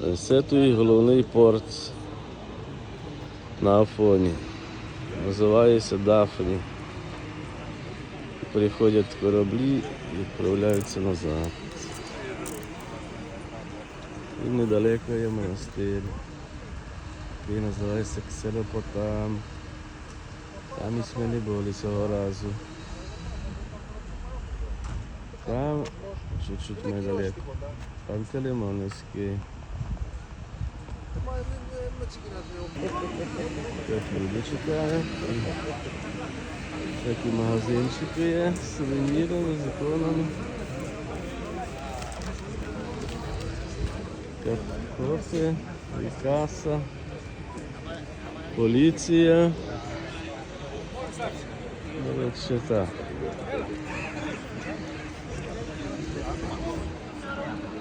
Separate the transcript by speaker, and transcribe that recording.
Speaker 1: Сетуї головний порт на Афоні. Називається Дафні. Приходять кораблі і відправляються назад. І недалеко є монастир, який називається Кселопотам. Там і ми не були цього разу. Там чуть-чуть недалеко. Там Телемоновський. Люди чекають. Такі магазинчики є сувенірами, з іконами. Каса, поліція. Коротше так.